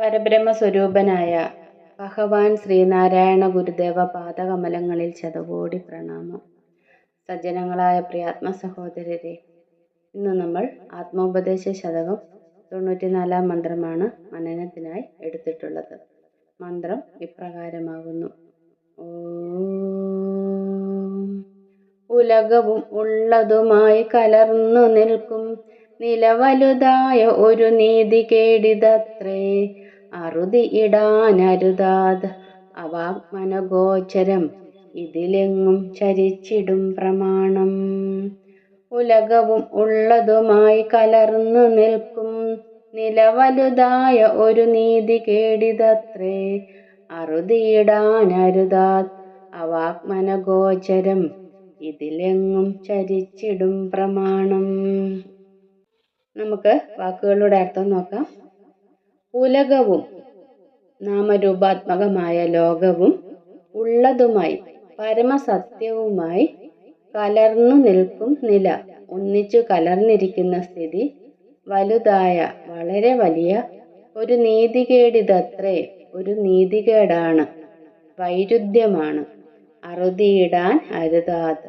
പരബ്രഹ്മസ്വരൂപനായ ഭഗവാൻ ശ്രീനാരായണ ഗുരുദേവ പാദകമലങ്ങളിൽ ശതകോടി പ്രണാമം. സജ്ജനങ്ങളായ പ്രിയാത്മ സഹോദരരെ ഇന്ന് നമ്മൾ ആത്മോപദേശ ശതകം തൊണ്ണൂറ്റിനാലാം മന്ത്രമാണ് മനനത്തിനായി എടുത്തിട്ടുള്ളത്. മന്ത്രം ഇപ്രകാരമാകുന്നു. ഉലകവും ഉള്ളതുമായി കലർന്നു നിൽക്കും നിലവലുതായ ഒരു നീതി കേടിതത്രേ. അറുതി ഇടാനരുതാത് അവാഗ്മനഗോചരം ഇതിലെങ്ങും ചരിച്ചിടും പ്രമാണം. ഉലകവും ഉള്ളതുമായി കലർന്നു നിൽക്കും നിലവലുതായ ഒരു നീതി കേടിതത്രേ. അറുതിയിടാനരുതാത് അവാഗ്മനഗോചരം ഇതിലെങ്ങും ചരിച്ചിടും പ്രമാണം. നമുക്ക് വാക്കുകളുടെ അർത്ഥം നോക്കാം. ഉലകവും നാമരൂപാത്മകമായ ലോകവും ഉള്ളതുമായി പരമസത്യവുമായി കലർന്നു നിൽക്കും നില ഒന്നിച്ചു കലർന്നിരിക്കുന്ന സ്ഥിതി വലുതായ വളരെ വലിയ ഒരു നീതികേടിതത്രേ ഒരു നീതികേടാണ് വൈരുദ്ധ്യമാണ് അറുതിയിടാൻ അരുതാത്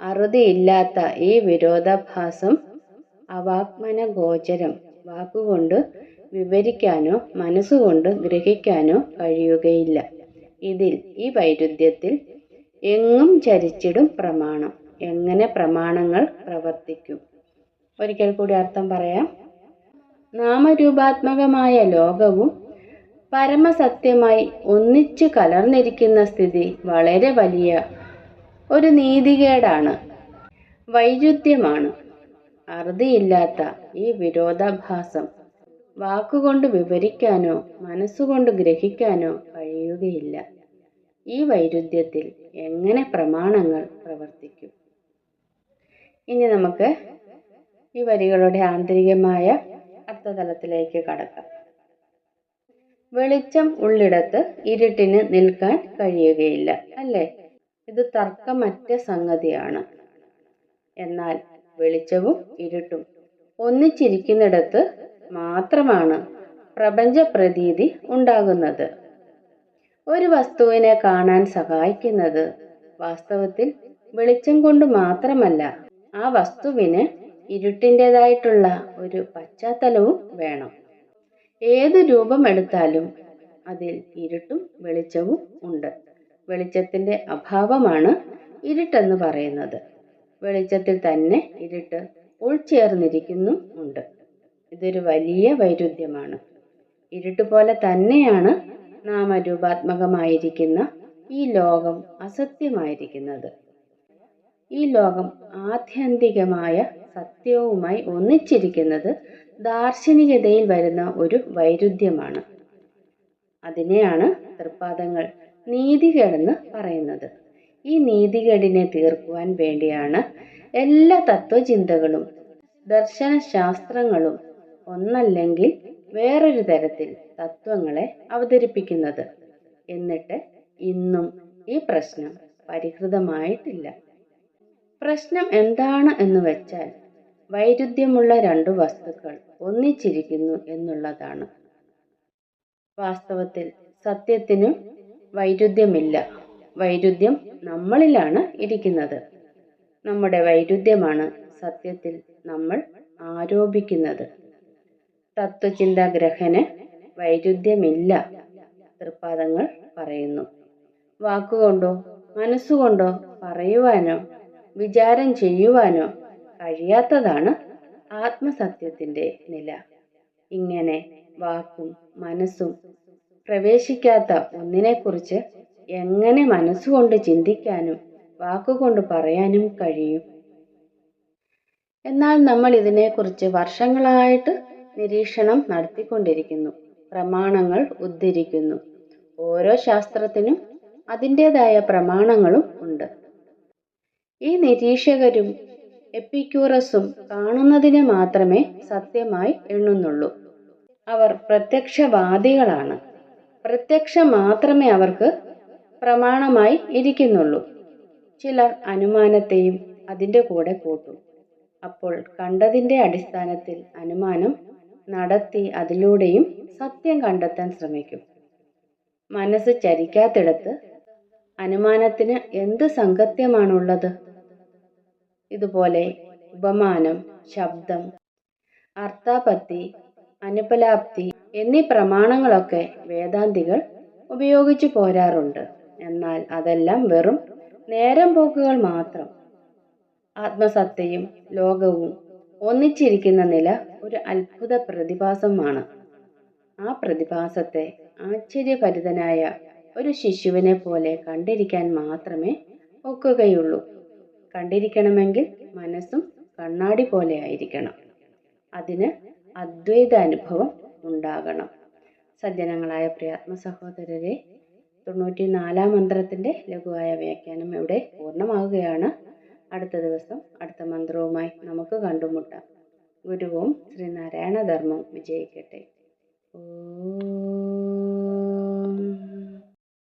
അറുതിയില്ലാത്ത ഈ വിരോധാഭാസം അവാഗ്മനഗോചരം വാക്കുകൊണ്ട് വിവരിക്കാനോ മനസ്സുകൊണ്ട് ഗ്രഹിക്കാനോ കഴിയുകയില്ല. ഇതിൽ ഈ വൈരുദ്ധ്യത്തിൽ എങ്ങും ചരിച്ചിടും പ്രമാണം. എങ്ങനെ പ്രമാണങ്ങൾ പ്രവർത്തിക്കും? ഒരിക്കൽ കൂടി അർത്ഥം പറയാം. നാമരൂപാത്മകമായ ലോകവും പരമസത്യമായി ഒന്നിച്ചു കലർന്നിരിക്കുന്ന സ്ഥിതി വളരെ വലിയ ഒരു നീതികേടാണ്. വൈരുദ്ധ്യമാണ്. അറുതിയില്ലാത്ത ഈ വിരോധാഭാസം വാക്കുകൊണ്ട് വിവരിക്കാനോ മനസ്സുകൊണ്ട് ഗ്രഹിക്കാനോ കഴിയുകയില്ല. ഈ വൈരുദ്ധ്യത്തിൽ എങ്ങനെ പ്രമാണങ്ങൾ പ്രവർത്തിക്കും? ഇനി നമുക്ക് ഈ വരികളുടെ ആന്തരികമായ അർത്ഥതലത്തിലേക്ക് കടക്കാം. വെളിച്ചം ഉള്ളിടത്ത് ഇരുട്ടിന് നിൽക്കാൻ കഴിയുകയില്ല അല്ലേ? ഇത് തർക്കമറ്റ സംഗതിയാണ്. എന്നാൽ വെളിച്ചവും ഇരുട്ടും. ഒന്നിച്ചിരിക്കുന്നിടത്ത് മാത്രമാണ് പ്രപഞ്ച പ്രതീതി ഉണ്ടാകുന്നത്. ഒരു വസ്തുവിനെ കാണാൻ സഹായിക്കുന്നത് വാസ്തവത്തിൽ വെളിച്ചം കൊണ്ട് മാത്രമല്ല ആ വസ്തുവിന് ഇരുട്ടിന്റെതായിട്ടുള്ള ഒരു പശ്ചാത്തലവും വേണം. ഏത് രൂപം എടുത്താലും അതിൽ ഇരുട്ടും വെളിച്ചവും ഉണ്ട്. വെളിച്ചത്തിന്റെ അഭാവമാണ് ഇരുട്ടെന്ന് പറയുന്നത്. വെളിച്ചത്തിൽ തന്നെ ഇരുട്ട് ഉൾച്ചേർന്നിരിക്കുന്നു ഉണ്ട്. ഇതൊരു വലിയ വൈരുദ്ധ്യമാണ്. ഇരുട്ട് പോലെ തന്നെയാണ് നാമരൂപാത്മകമായിരിക്കുന്ന ഈ ലോകം അസത്യമായിരിക്കുന്നത്. ഈ ലോകം ആത്യന്തികമായ സത്യവുമായി ഒന്നിച്ചിരിക്കുന്നത് ദാർശനികതയിൽ വരുന്ന ഒരു വൈരുദ്ധ്യമാണ്. അതിനെയാണ് തൃപ്പാദങ്ങൾ നീതികേടെന്ന് പറയുന്നത്. ഈ നീതികേടിനെ തീർക്കുവാൻ വേണ്ടിയാണ് എല്ലാ തത്വചിന്തകളും ദർശനശാസ്ത്രങ്ങളും ഒന്നല്ലെങ്കിൽ വേറൊരു തരത്തിൽ തത്വങ്ങളെ അവതരിപ്പിക്കുന്നത്. എന്നിട്ട് ഇന്നും ഈ പ്രശ്നം പരിഹൃതമായിട്ടില്ല. പ്രശ്നം എന്താണ് എന്ന് വെച്ചാൽ വൈരുദ്ധ്യമുള്ള രണ്ടു വസ്തുക്കൾ ഒന്നിച്ചിരിക്കുന്നു എന്നുള്ളതാണ്. വാസ്തവത്തിൽ സത്യത്തിനും വൈരുദ്ധ്യമില്ല. വൈരുദ്ധ്യം നമ്മളിലാണ് ഇരിക്കുന്നത്. നമ്മുടെ വൈരുദ്ധ്യമാണ് സത്യത്തിൽ നമ്മൾ ആരോപിക്കുന്നത്. തത്വചിന്താഗ്രഹന് വൈരുദ്ധ്യമില്ല തൃപ്പാദങ്ങൾ പറയുന്നു. വാക്കുകൊണ്ടോ മനസ്സുകൊണ്ടോ പറയുവാനോ വിചാരം ചെയ്യുവാനോ കഴിയാത്തതാണ് ആത്മസത്യത്തിന്റെ നില. ഇങ്ങനെ വാക്കും മനസ്സും പ്രവേശിക്കാത്ത ഒന്നിനെക്കുറിച്ച് എങ്ങനെ മനസ്സുകൊണ്ട് ചിന്തിക്കാനും വാക്കുകൊണ്ട് പറയാനും കഴിയും. എന്നാൽ നമ്മൾ ഇതിനെക്കുറിച്ച് വർഷങ്ങളായിട്ട് നിരീക്ഷണം നടത്തിക്കൊണ്ടിരിക്കുന്നു. പ്രമാണങ്ങൾ ഉദ്ധരിക്കുന്നു. ഓരോ ശാസ്ത്രത്തിനും അതിന്റെതായ പ്രമാണങ്ങളും ഉണ്ട്. ഈ നിരീക്ഷകരും എപ്പിക്യൂറസും കാണുന്നതിനെ മാത്രമേ സത്യമായി എണ്ണുന്നുള്ളൂ. അവർ പ്രത്യക്ഷവാദികളാണ്. പ്രത്യക്ഷം മാത്രമേ അവർക്ക് പ്രമാണമായി ഇരിക്കുന്നുള്ളൂ. ചിലർ അനുമാനത്തെയും അതിന്റെ കൂടെ കൂട്ടും. അപ്പോൾ കണ്ടതിന്റെ അടിസ്ഥാനത്തിൽ അനുമാനം നടത്തി അതിലൂടെയും സത്യം കണ്ടെത്താൻ ശ്രമിക്കും. മനസ്സ് ചരിക്കാത്തിടത്ത് അനുമാനത്തിന് എന്ത് സംഗത്യമാണുള്ളത്? ഇതുപോലെ ഉപമാനം ശബ്ദം അർത്ഥാപത്തി അനുപലാപ്തി എന്നീ പ്രമാണങ്ങളൊക്കെ വേദാന്തികൾ ഉപയോഗിച്ചു പോരാറുണ്ട്. എന്നാൽ അതെല്ലാം വെറും നേരം പോക്കുകൾ മാത്രം. ആത്മസത്തയും ലോകവും ഒന്നിച്ചിരിക്കുന്ന നില ഒരു അത്ഭുത പ്രതിഭാസമാണ്. ആ പ്രതിഭാസത്തെ ആശ്ചര്യഭരിതനായ ഒരു ശിശുവിനെ പോലെ കണ്ടിരിക്കാൻ മാത്രമേ ഒക്കുകയുള്ളൂ. കണ്ടിരിക്കണമെങ്കിൽ മനസ്സും കണ്ണാടി പോലെ ആയിരിക്കണം. അതിന് അദ്വൈത അനുഭവം ഉണ്ടാകണം. സജ്ജനങ്ങളായ പ്രിയാത്മ സഹോദരരെ തൊണ്ണൂറ്റി നാലാം മന്ത്രത്തിന്റെ ലഘുവായ വ്യാഖ്യാനം ഇവിടെ പൂർണമാവുകയാണ്. അടുത്ത ദിവസം അടുത്ത മന്ത്രവുമായി നമുക്ക് കണ്ടുമുട്ടാം. ഗുരുവും ശ്രീനാരായണ ധർമ്മം വിജയിക്കട്ടെ. ഓ